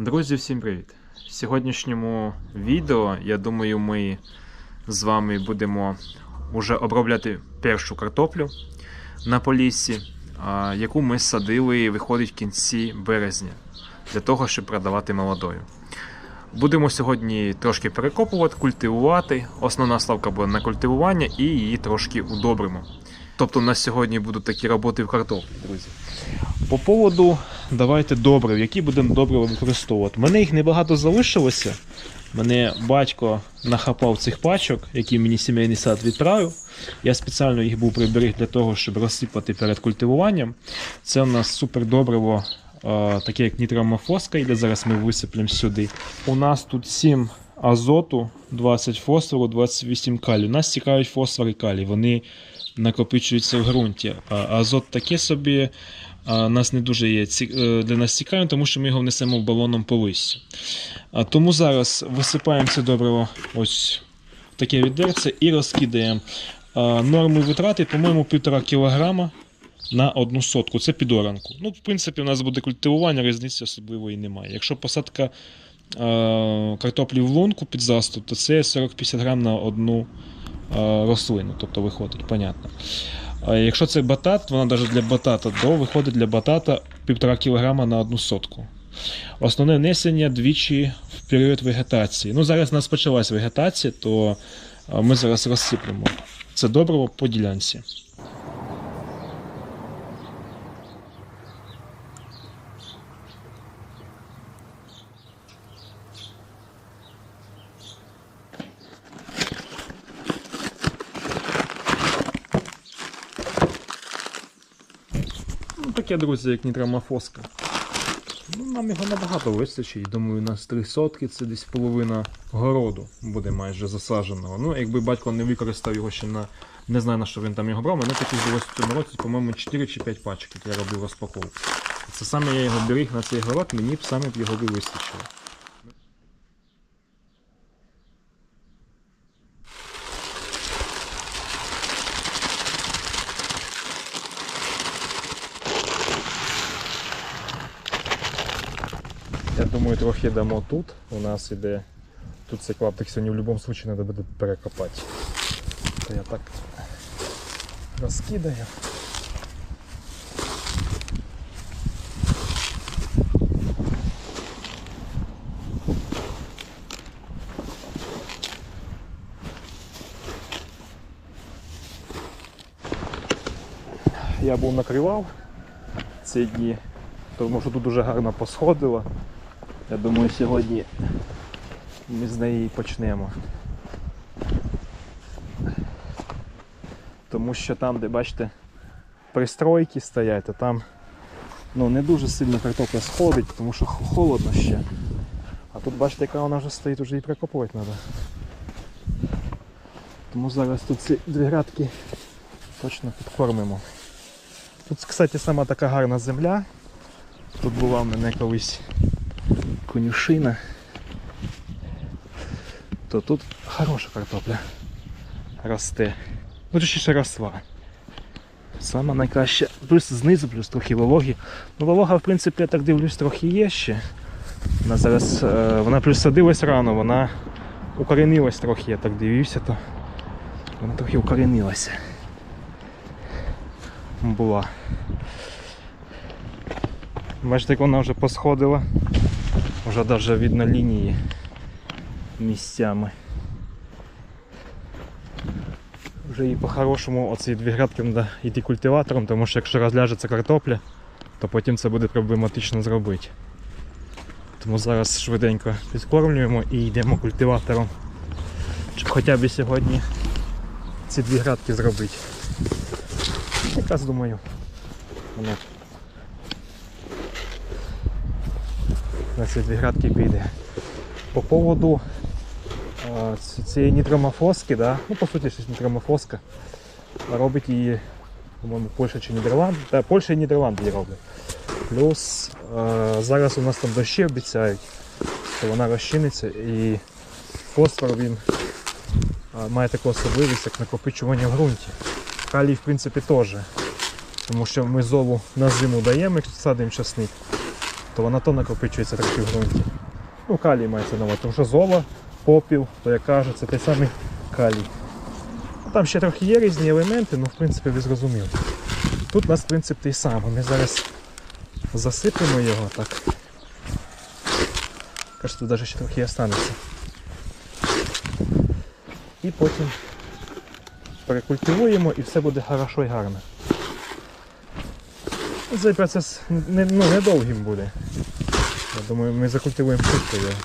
Друзі, всім привіт! В сьогоднішньому відео, я думаю, ми з вами будемо вже обробляти першу картоплю на поліссі, яку ми садили, виходить в кінці березня, для того, щоб продавати молодою. Будемо сьогодні трошки перекопувати, культивувати. Основна ставка буде на культивування і її трошки удобримо. Тобто, у нас сьогодні будуть такі роботи в картоплі, друзі. По поводу давайте добрив, які будемо добрива використовувати. Мене їх небагато залишилося. Мене батько нахапав цих пачок, які мені сімейний сад відправив. Я спеціально їх був приберіг для того, щоб розсипати перед культивуванням. Це у нас супер добриво, е, таке як нітромофоска, і зараз ми висиплемо сюди. У нас тут 7 азоту, 20 фосфору, 28 калію. Нас цікавить фосфор і калій. Вони накопичуються в ґрунті. А азот таке собі нас не дуже є е, для нас цікавим, тому що ми його внесемо в балоном по листю. Тому зараз висипаємо це добриво ось таке відерце і розкидаємо. Норми витрати, по-моєму, 1,5 кг на одну сотку. Це під оранку. Ну, в принципі, у нас буде культивування, різниці особливої немає. Якщо посадка картоплі в лунку під заступ, то це 40-50 грам на одну е, рослину, тобто виходить, понятно. Якщо це батат, вона навіть для батата, то виходить для батата 1,5 кг на одну сотку. Основне внесення двічі в період вегетації. Ну, зараз у нас почалась вегетація, то е, ми зараз розсиплемо. Це добриво по ділянці. Ну, таке, друзі, як нітромофоска. Ну, нам його набагато вистачить. Думаю, у нас три сотки це десь половина городу буде майже засадженого. Ну, якби батько не використав його ще на. Не знаю на що він там його брав, мене такі здалося в цьому році, по-моєму, 4 чи 5 пачок, як я робив розпаковку. Це саме я його беріг на цей город, мені б саме б його вистачило. Я думаю, трохи дамо тут. У нас іде. Тут цей клаптик сьогодні в будь-якому випадку треба буде перекопати. То я так розкидаю. Я був накривав ці дні, тому що тут дуже гарно посходило. Я думаю, сьогодні ми з неї і почнемо. Тому що там, де бачите, пристройки стоять, то там ну, не дуже сильно картопля сходить, тому що холодно ще. А тут бачите, яка вона вже стоїть, вже і прикопувати треба. Тому зараз тут ці дві грядки точно підкормимо. Тут, кстати, сама така гарна земля. Тут була в мене колись конюшина, то тут хороша картопля росте. Ну, точніше росла. Сама найкраща. Плюс знизу, плюс трохи вологі. Ну, волога, в принципі, я так дивлюсь, трохи є ще. Вона зараз, е, вона плюс садилась рано, вона укоренилась трохи, я так дивився, то вона трохи укоренилася. Була. Бачите, як вона вже посходила. Вже навіть видно лінії місцями. Вже і по-хорошому оці дві грядки треба йти культиватором, тому що якщо розляжеться картопля, то потім це буде проблематично зробити. Тому зараз швиденько підкормлюємо і йдемо культиватором. Щоб хоча б сьогодні ці дві грядки зробити. Якраз думаю, воно на ці дві градки піде. По поводу цієї нітромофоски, да? ну по суті щось нітромофоска, робить її, по-моєму, Польща чи Нідерланди. Та Польща і Нідерланди її роблять. Плюс зараз у нас там дощі обіцяють, що вона розчиниться і фосфор він має таку особливість, як накопичування в ґрунті. Калій, в принципі, теж. Тому що ми золу на зиму даємо, садимо часник, то вона то накопичується трохи в ґрунті. Ну, калій мається на увазі, тому що зола, попіл, то я кажу, це той самий калій. Ну, Там ще трохи є різні елементи, ну в принципі ви зрозуміли. Тут у нас принцип той самий. Ми зараз засипемо його так. Кажется, тут навіть ще трохи останеться. І потім перекультивуємо і все буде хорошо і гарно. Цей процес не, ну, недовгим буде. Я думаю, ми закультивуємо швидко його.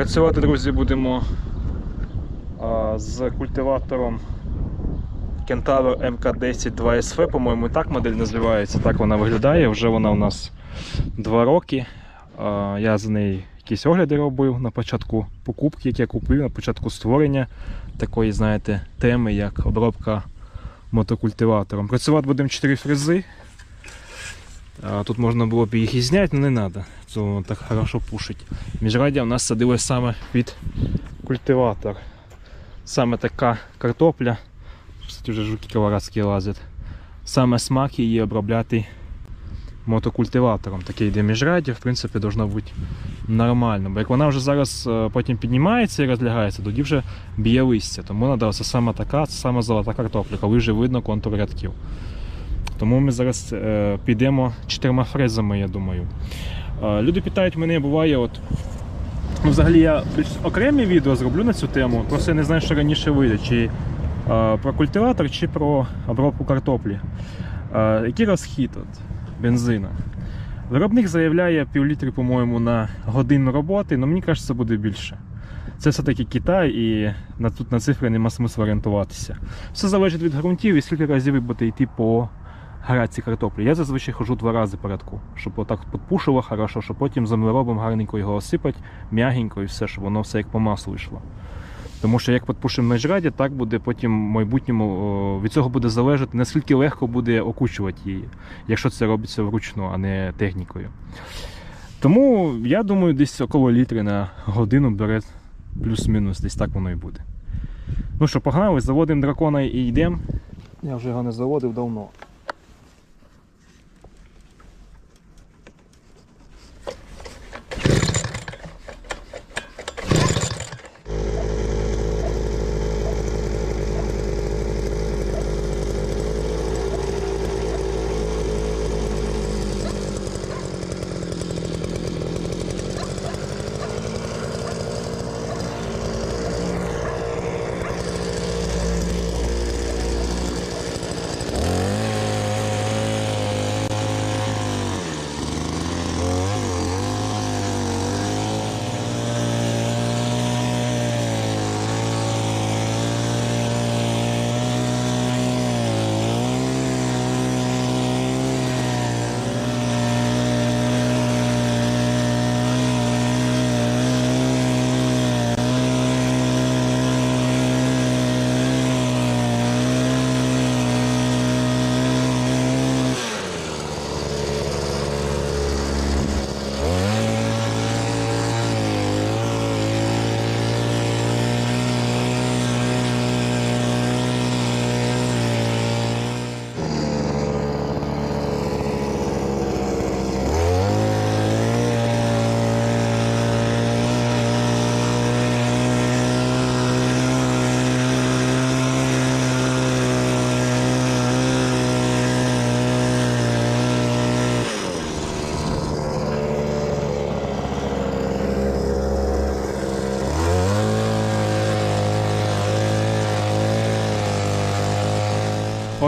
Працювати, друзі, будемо з культиватором Kentaur MK10 2SV, по-моєму, так модель називається, так вона виглядає. Вже вона у нас 2 роки. Я за неї якісь огляди робив на початку покупки, які я купив, на початку створення такої, знаєте, теми, як обробка мотокультиватором. Працювати будемо 4 фрези. А, Тут можна було б їх і зняти, але не треба. Це воно так хорошо пушить. Міжрадя у нас садилось саме під культиватор. Саме така картопля. Кстати, вже жуки колорадські лазять. Саме смак її обробляти мотокультиватором. Таке йде міжрадя, в принципі, должно бути нормально. Бо як вона вже зараз е, потім піднімається і розлягається, тоді вже б'є листя. Тому треба саме така, це саме золота картопля, коли вже видно контур рядків. Тому ми зараз е, підемо чотирма фрезами, я думаю. Е, люди питають мене, буває, от. Ну, взагалі я більш окремі відео зроблю на цю тему, просто я не знаю, що раніше вийде, чи е, про культиватор, чи про обробку картоплі. Е, який розхід от, бензина? Виробник заявляє пів літри, по-моєму, на годину роботи, але мені кажеться, буде більше. Це все-таки Китай і на, тут на цифри нема смислу орієнтуватися. Все залежить від ґрунтів і скільки разів ви будете йти по граці картоплі. Я зазвичай хожу два рази порядку, щоб отак підпушило хорошо, щоб потім землеробом гарненько його осипати, м'ягенько і все, щоб воно все як по маслу йшло. Тому що як підпушимо на жраді, так буде потім в майбутньому від цього буде залежати, наскільки легко буде окучувати її, якщо це робиться вручну, а не технікою. Тому я думаю, десь около літри на годину бере плюс-мінус, десь так воно і буде. Ну що, погнали, заводимо дракона і йдемо. Я вже його не заводив давно.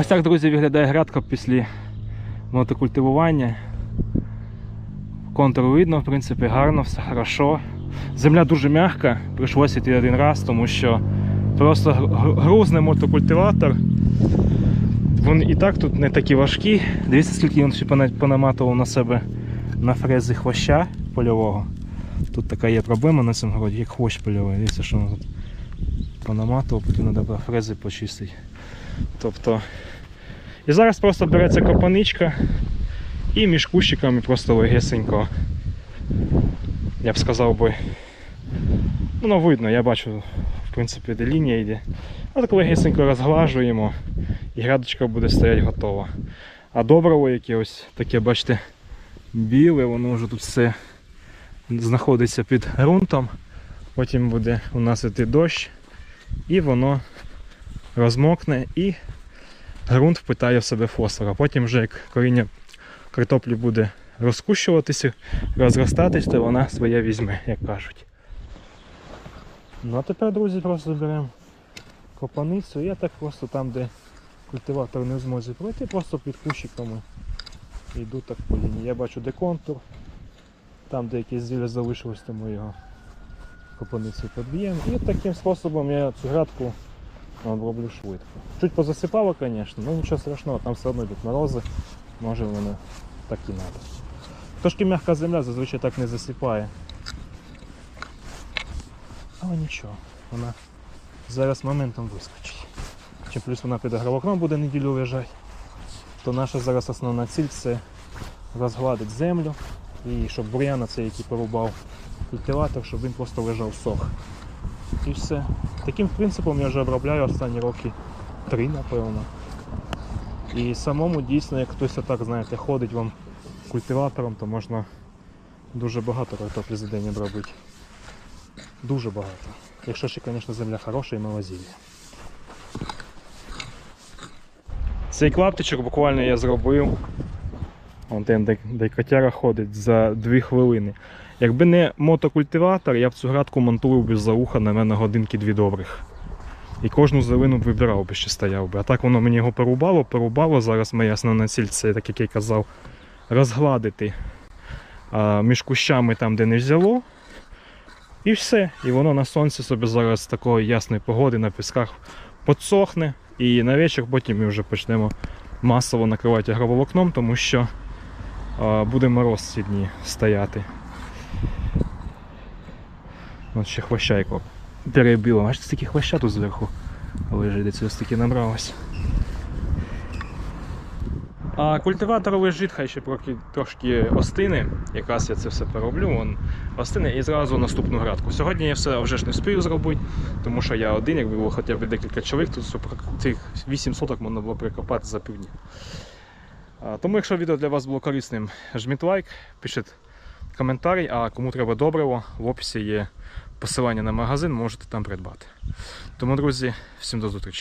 Ось так, друзі, виглядає грядка після мотокультивування. Контур видно, в принципі, гарно, все хорошо. Земля дуже м'яка, прийшлося йти один раз, тому що Просто грузний мотокультиватор. Вони і так тут не такі важкі. Дивіться, скільки він ще понаматував на себе на фрези хвоща польового. Тут така є проблема на цьому городі, як хвощ польовий. Дивіться, що він тут понаматував, потім треба фрези почистити. Тобто. І зараз просто береться копаничка і між кущиками просто легесенько. Я б сказав би. Воно видно, я бачу, в принципі, де лінія йде. А так легесенько розглажуємо і градочка буде стояти готова. А добриво яке таке, бачите, біле, воно вже тут все знаходиться під ґрунтом. Потім буде у нас іти дощ, і воно розмокне і ґрунт впитає в себе фосфор. А потім вже як коріння картоплі буде розкущуватися, розростатись, то вона своє візьме, як кажуть. Ну а тепер, друзі, просто беремо копаницю. Я так просто там, де культиватор не в змозі пройти, просто під кущиками йду так по лінії. Я бачу де контур, там де якесь зілля залишилось, тому його копаницею підб'ємо. І таким способом я цю градку оброблю швидко. Чуть позасипало, звісно, але нічого страшного, там все одно йдуть морози, може воно так і треба. Трошки м'яка земля зазвичай так не засипає. Але нічого, вона зараз моментом вискочить. Чим плюс вона під агровокном буде неділю лежати, то наша зараз основна ціль це розгладити землю і щоб бур'яна цей, який порубав культиватор, щоб він просто лежав сох. І все. Таким принципом я вже обробляю останні роки три, напевно. І самому дійсно, як хтось отак, знаєте, ходить вам культиватором, то можна дуже багато картоплі за день обробити. Дуже багато. Якщо ще, звісно, земля хороша і малозілля. Цей клаптичок буквально я зробив. Вон там, де, котяра ходить за 2 хвилини. Якби не мотокультиватор, я б цю градку монтував би за уха на мене годинки дві добрих. І кожну зелену б вибирав би, ще стояв би. А так воно мені його порубало, порубало. Зараз моя основна ціль це, так як я казав, розгладити а, між кущами там, де не взяло. І все. І воно на сонці собі зараз такої ясної погоди на пісках подсохне. І на вечір потім ми вже почнемо масово накривати агроволокном, тому що буде мороз ці дні стояти. От ще хвощайко перебило. Бачите, стільки хвоща тут зверху лежить, де цього стільки набралось. Культиватор лежить, хай ще трошки остине. Якраз я це все перероблю, він остине і зразу наступну градку. Сьогодні я все вже ж не встиг зробити, тому що я один, якби було хоча б декілька чоловік, то цих 8 соток можна було прикопати за півдня. Тому, якщо відео для вас було корисним, жміть лайк, пишіть коментарі, а кому треба добриво, в описі є посилання на магазин, можете там придбати. Тому, друзі, всім до зустрічі.